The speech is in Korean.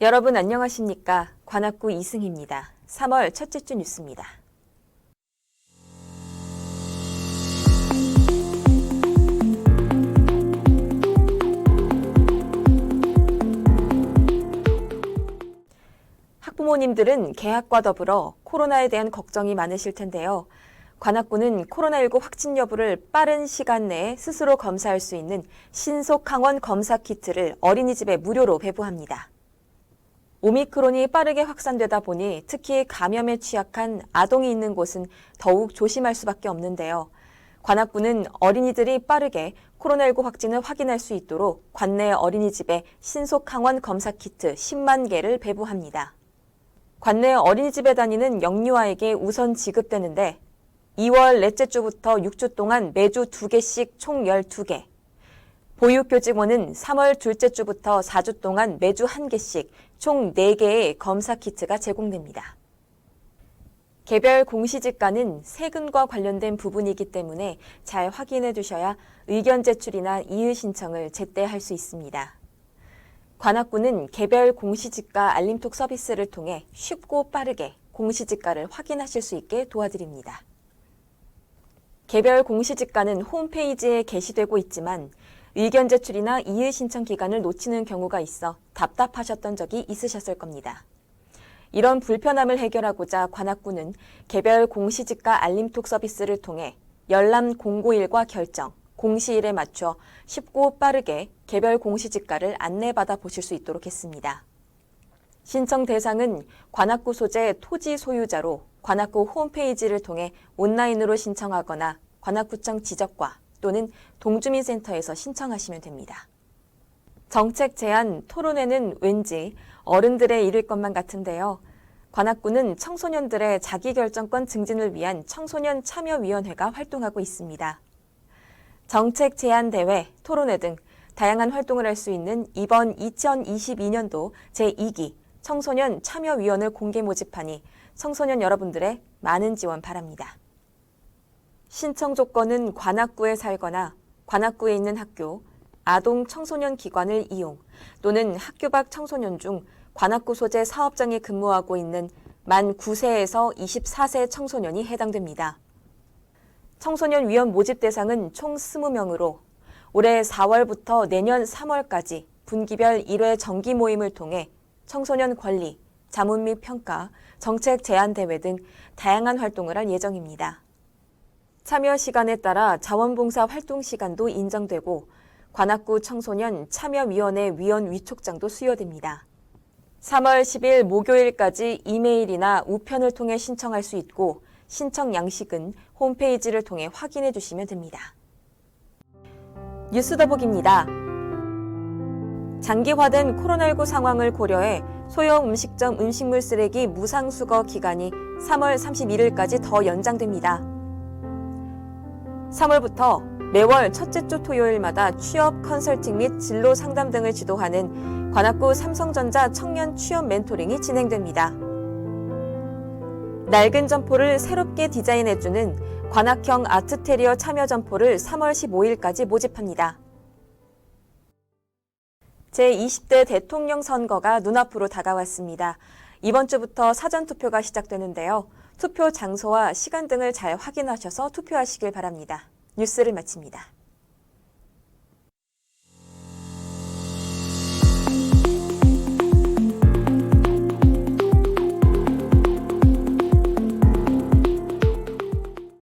여러분 안녕하십니까? 관악구 이승입니다. 3월 첫째 주 뉴스입니다. 학부모님들은 개학과 더불어 코로나에 대한 걱정이 많으실 텐데요. 관악구는 코로나19 확진 여부를 빠른 시간 내에 스스로 검사할 수 있는 신속 항원 검사 키트를 어린이집에 무료로 배부합니다. 오미크론이 빠르게 확산되다 보니 특히 감염에 취약한 아동이 있는 곳은 더욱 조심할 수밖에 없는데요. 관악구는 어린이들이 빠르게 코로나19 확진을 확인할 수 있도록 관내 어린이집에 신속 항원 검사 키트 10만 개를 배부합니다. 관내 어린이집에 다니는 영유아에게 우선 지급되는데 2월 넷째 주부터 6주 동안 매주 2개씩 총 12개. 보육교직원은 3월 둘째 주부터 4주 동안 매주 1개씩 총 4개의 검사 키트가 제공됩니다. 개별 공시지가는 세금과 관련된 부분이기 때문에 잘 확인해 두셔야 의견 제출이나 이의 신청을 제때 할 수 있습니다. 관악구는 개별 공시지가 알림톡 서비스를 통해 쉽고 빠르게 공시지가를 확인하실 수 있게 도와드립니다. 개별 공시지가는 홈페이지에 게시되고 있지만 의견 제출이나 이의 신청 기간을 놓치는 경우가 있어 답답하셨던 적이 있으셨을 겁니다. 이런 불편함을 해결하고자 관악구는 개별 공시지가 알림톡 서비스를 통해 열람 공고일과 결정, 공시일에 맞춰 쉽고 빠르게 개별 공시지가를 안내받아 보실 수 있도록 했습니다. 신청 대상은 관악구 소재 토지 소유자로 관악구 홈페이지를 통해 온라인으로 신청하거나 관악구청 지적과 또는 동주민센터에서 신청하시면 됩니다. 정책 제안 토론회는 왠지 어른들의 일일 것만 같은데요. 관악구는 청소년들의 자기결정권 증진을 위한 청소년 참여위원회가 활동하고 있습니다. 정책 제안 대회, 토론회 등 다양한 활동을 할 수 있는 이번 2022년도 제2기 청소년 참여위원을 공개 모집하니 청소년 여러분들의 많은 지원 바랍니다. 신청 조건은 관악구에 살거나 관악구에 있는 학교, 아동 청소년 기관을 이용 또는 학교 밖 청소년 중 관악구 소재 사업장에 근무하고 있는 만 9세에서 24세 청소년이 해당됩니다. 청소년 위원 모집 대상은 총 20명으로 올해 4월부터 내년 3월까지 분기별 1회 정기 모임을 통해 청소년 권리, 자문 및 평가, 정책 제안 대회 등 다양한 활동을 할 예정입니다. 참여 시간에 따라 자원봉사 활동 시간도 인정되고 관악구 청소년 참여위원회 위원 위촉장도 수여됩니다. 3월 10일 목요일까지 이메일이나 우편을 통해 신청할 수 있고 신청 양식은 홈페이지를 통해 확인해 주시면 됩니다. 뉴스 더보기입니다. 장기화된 코로나19 상황을 고려해 소형 음식점 음식물 쓰레기 무상 수거 기간이 3월 31일까지 더 연장됩니다. 3월부터 매월 첫째 주 토요일마다 취업 컨설팅 및 진로 상담 등을 지도하는 관악구 삼성전자 청년 취업 멘토링이 진행됩니다. 낡은 점포를 새롭게 디자인해주는 관악형 아트테리어 참여 점포를 3월 15일까지 모집합니다. 제20대 대통령 선거가 눈앞으로 다가왔습니다. 이번 주부터 사전투표가 시작되는데요. 투표 장소와 시간 등을 잘 확인하셔서 투표하시길 바랍니다. 뉴스를 마칩니다.